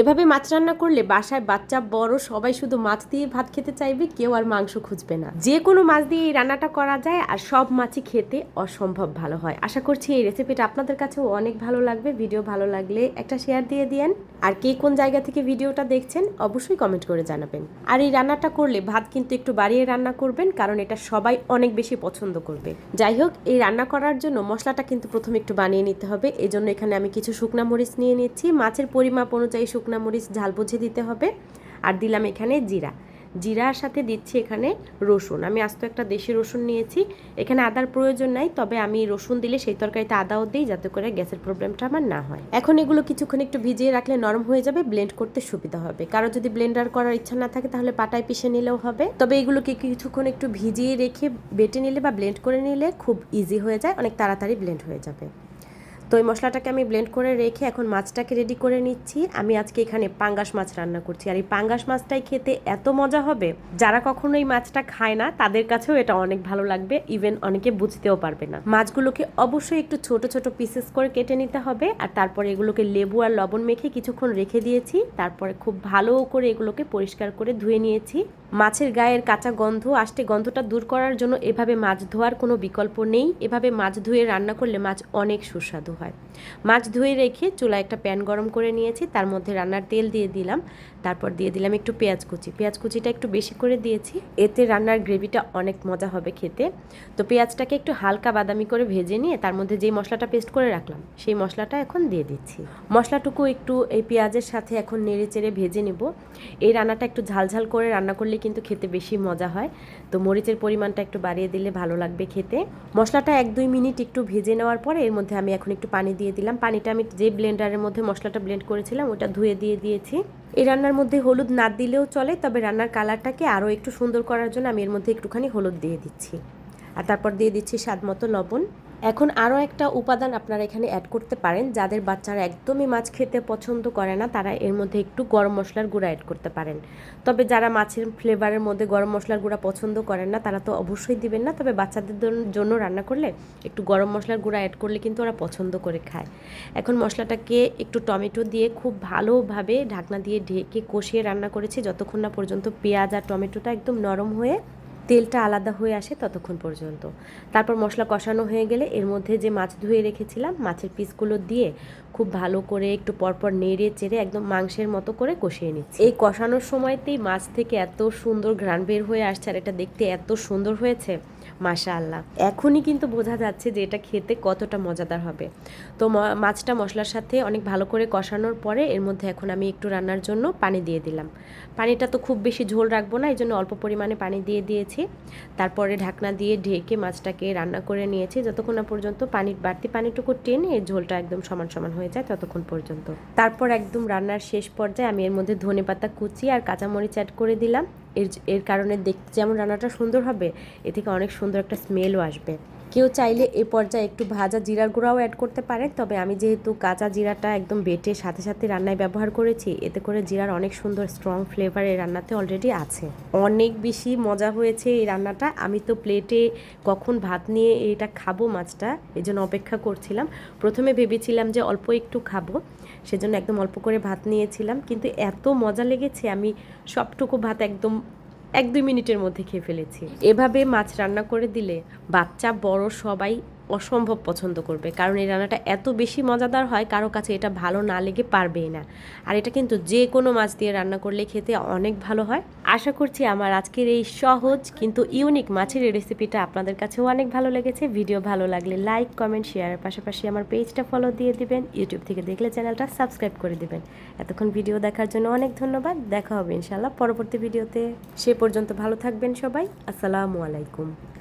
এভাবে মাছ রান্না করলে বাসায় বাচ্চা, বড়, সবাই শুধু মাছ দিয়ে ভাত খেতে চাইবে, কেউ আর মাংস খুঁজবে না। যে কোনো মাছ দিয়ে এই রান্নাটা করা যায় আর সব মাছই খেতে অসম্ভব ভালো হয়। আশা করছি এই রেসিপিটা আপনাদের কাছেও অনেক ভালো লাগবে ভিডিও ভালো লাগলে একটা শেয়ার দিয়ে দিয়েন। আর কে কোন জায়গা থেকে ভিডিওটা দেখছেন, অবশ্যই কমেন্ট করে জানাবেন। আর এই রান্নাটা করলে ভাত কিন্তু একটু বাড়িয়ে রান্না করবেন, কারণ এটা সবাই অনেক বেশি পছন্দ করবে। যাই হোক, এই রান্না করার জন্য মশলাটা কিন্তু প্রথমে একটু বানিয়ে নিতে হবে। এই জন্য এখানে আমি কিছু শুকনা মরিচ নিয়ে নিচ্ছি। মাছের পরিমাপ অনুযায়ী শুকনা মরিচ ঝাল বুঝে দিতে হবে। আর দিলাম এখানে জিরা। জিরার সাথে দিচ্ছি এখানে রসুন। আমি আস্ত একটা দেশি রসুন নিয়েছি। এখানে আদার প্রয়োজন নাই, তবে আমি রসুন দিলে সেই তরকারিতে আদাও দিই যাতে করে গ্যাসের প্রবলেমটা আমার না হয়। এখন এগুলো কিছুক্ষণ একটু ভিজিয়ে রাখলে নরম হয়ে যাবে ব্লেন্ড করতে সুবিধা হবে। কারও যদি ব্লেন্ডার করার ইচ্ছা না থাকে তাহলে পাটায় পিষে নিলেও হবে। তবে এগুলোকে কিছুক্ষণ একটু ভিজিয়ে রেখে বেটে নিলে বা ব্লেন্ড করে নিলে খুব ইজি হয়ে যায়, অনেক তাড়াতাড়ি ব্লেন্ড হয়ে যাবে। তো এই মশলাটাকে আমি ব্লেন্ড করে রেখে এখন মাছটাকে রেডি করে নিচ্ছি। আমি আজকে এখানে পাঙ্গাস মাছ রান্না করছি। আর এই পাঙ্গাস মাছটাই খেতে এত মজা হবে, যারা কখনো এই মাছটা খায় না, তাদের কাছেও এটা অনেক ভালো লাগবে। ইভেন অনেকে বুঝতেও পারবে না। মাছগুলোকে অবশ্যই একটু ছোট ছোট পিসেস করে কেটে নিতে হবে। আর তারপরে এগুলোকে লেবু আর লবণ মেখে কিছুক্ষণ রেখে দিয়েছি। তারপরে খুব ভালো করে এগুলোকে পরিষ্কার করে ধুয়ে নিয়েছি। মাছের গায়ের কাঁচা গন্ধ, আসতে গন্ধটা দূর করার জন্য এভাবে মাছ ধোয়ার কোনো বিকল্প নেই। এভাবে মাছ ধুয়ে রান্না করলে মাছ অনেক সুস্বাদু হয়। মাছ ধুয়ে রেখে চুলায় একটা প্যান গরম করে নিয়েছি, তার মধ্যে রান্নার তেল দিয়ে দিলাম, তারপর দিয়ে দিলাম একটু পেঁয়াজ কুচি। পেঁয়াজ কুচিটা একটু বেশি করে দিয়েছি, এতে রান্নার গ্রেভিটা অনেক মজা হবে খেতে। তো পেঁয়াজটাকে একটু হালকা বাদামি করে ভেজে নিয়ে তার মধ্যে যেই মশলাটা পেস্ট করে রাখলাম, সেই মশলাটা এখন দিয়ে দিচ্ছি। মশলাটুকু একটু এই পেঁয়াজের সাথে এখন নেড়ে চেড়ে ভেজে নেব। এই রান্নাটা একটু ঝালঝাল করে রান্না করলে কিন্তু খেতে বেশি মজা হয়। তো মরিচের পরিমাণটা একটু বাড়িয়ে দিলে ভালো লাগবে খেতে। মশলাটা এক দুই মিনিট একটু ভেজে নেওয়ার পরে এর মধ্যে আমি এখন একটু পানি দিয়ে দিলাম। পানিটা আমি যে ব্লেন্ডারের মধ্যে মশলাটা ব্লেন্ড করেছিলাম, ওটা ধুয়ে দিয়ে দিয়েছি। এই রান্নার মধ্যে হলুদ না দিলেও চলে, তবে রান্নার কালারটাকে আরও একটু সুন্দর করার জন্য আমি এর মধ্যে একটুখানি হলুদ দিয়ে দিচ্ছি। আর তারপর দিয়ে দিচ্ছি স্বাদ মতো লবণ। এখন আরও একটা উপাদান আপনারা এখানে অ্যাড করতে পারেন। যাদের বাচ্চারা একদমই মাছ খেতে পছন্দ করে না, তারা এর মধ্যে একটু গরম মশলার গুঁড়া অ্যাড করতে পারেন। তবে যারা মাছের ফ্লেভারের মধ্যে গরম মশলার গুঁড়া পছন্দ করেন না, তারা তো অবশ্যই দিবেন না। তবে বাচ্চাদের জন্য রান্না করলে একটু গরম মশলার গুঁড়া অ্যাড করলে কিন্তু ওরা পছন্দ করে খায়। এখন মশলাটাকে একটু টমেটো দিয়ে খুব ভালোভাবে ঢাকনা দিয়ে ঢেকে কষিয়ে রান্না করেছি। যতক্ষণ না পর্যন্ত পেঁয়াজ আর টমেটোটা একদম নরম হয়ে তেলটা আলাদা হয়ে আসে ততক্ষণ পর্যন্ত। তারপর মশলা কষানো হয়ে গেলে এর মধ্যে যে মাছ ধুয়ে রেখেছিলাম, মাছের পিসগুলো দিয়ে খুব ভালো করে একটু পরপর নেড়ে চেড়ে একদম মাংসের মতো করে কষিয়ে নিচ্ছি। এই কষানোর সময়তেই মাছ থেকে এত সুন্দর ঘ্রাণ বের হয়ে আসছে আর এটা দেখতে এত সুন্দর হয়েছে। মাশা আল্লাহ এখনই কিন্তু বোঝা যাচ্ছে যে এটা খেতে কতটা মজাদার হবে। তো মাছটা মশলার সাথে অনেক ভালো করে কষানোর পরে এর মধ্যে এখন আমি একটু রান্নার জন্য পানি দিয়ে দিলাম। পানিটা তো খুব বেশি ঝোল রাখব না এই জন্য অল্প পরিমাণে পানি দিয়ে দিয়েছি। তারপরে ঢাকনা দিয়ে ঢেকে মাছটাকে রান্না করে নিয়েছি। যতক্ষণ না পর্যন্ত পানির বাড়তি পানিটুকু টেনে ঝোলটা একদম সমান সমান হয়ে যায় ততক্ষণ পর্যন্ত। তারপর একদম রান্নার শেষ পর্যায়ে আমি এর মধ্যে ধনে পাতা কুচি আর কাঁচামরিচ অ্যাড করে দিলাম। এর এর কারণে দেখতে যেমন রান্নাটা সুন্দর হবে, এ থেকে অনেক সুন্দর একটা স্মেলও আসবে। কেউ চাইলে এ পর্যায়ে একটু ভাজা জিরার গুঁড়াও অ্যাড করতে পারেন। তবে আমি যেহেতু কাঁচা জিরাটা একদম বেটে সাথে সাথে রান্নায় ব্যবহার করেছি, এতে করে জিরার অনেক সুন্দর স্ট্রং ফ্লেভার এই রান্নাতে অলরেডি আছে। অনেক বেশি মজা হয়েছে এই রান্নাটা। আমি তো প্লেটে কখন ভাত নিয়ে এটা খাব মাছটা এই জন্য অপেক্ষা করছিলাম। প্রথমে ভেবেছিলাম যে অল্প একটু খাব, সেজন্য একদম অল্প করে ভাত নিয়েছিলাম। কিন্তু এত মজা লেগেছে, আমি সবটুকু ভাত একদম এক দুই মিনিটের মধ্যে খেয়ে ফেলেছি। এভাবে মাছ রান্না করে দিলে বাচ্চা বড় সবাই অসম্ভব পছন্দ করবে। কারণ এই রান্নাটা এত বেশি মজাদার হয়, কারও কাছে এটা ভালো না লেগে পারবেই না। আর এটা কিন্তু যে কোনো মাছ দিয়ে রান্না করলে খেতে অনেক ভালো হয়। আশা করছি আমার আজকের এই সহজ কিন্তু ইউনিক মাছের এই রেসিপিটা আপনাদের কাছেও অনেক ভালো লেগেছে। ভিডিও ভালো লাগলে লাইক কমেন্ট শেয়ারের পাশাপাশি আমার পেজটা ফলো দিয়ে দিবেন। ইউটিউব থেকে দেখলে চ্যানেলটা সাবস্ক্রাইব করে দিবেন। এতক্ষণ ভিডিও দেখার জন্য অনেক ধন্যবাদ। দেখা হবে ইনশাল্লাহ পরবর্তী ভিডিওতে সে পর্যন্ত ভালো থাকবেন সবাই। আসসালামু আলাইকুম।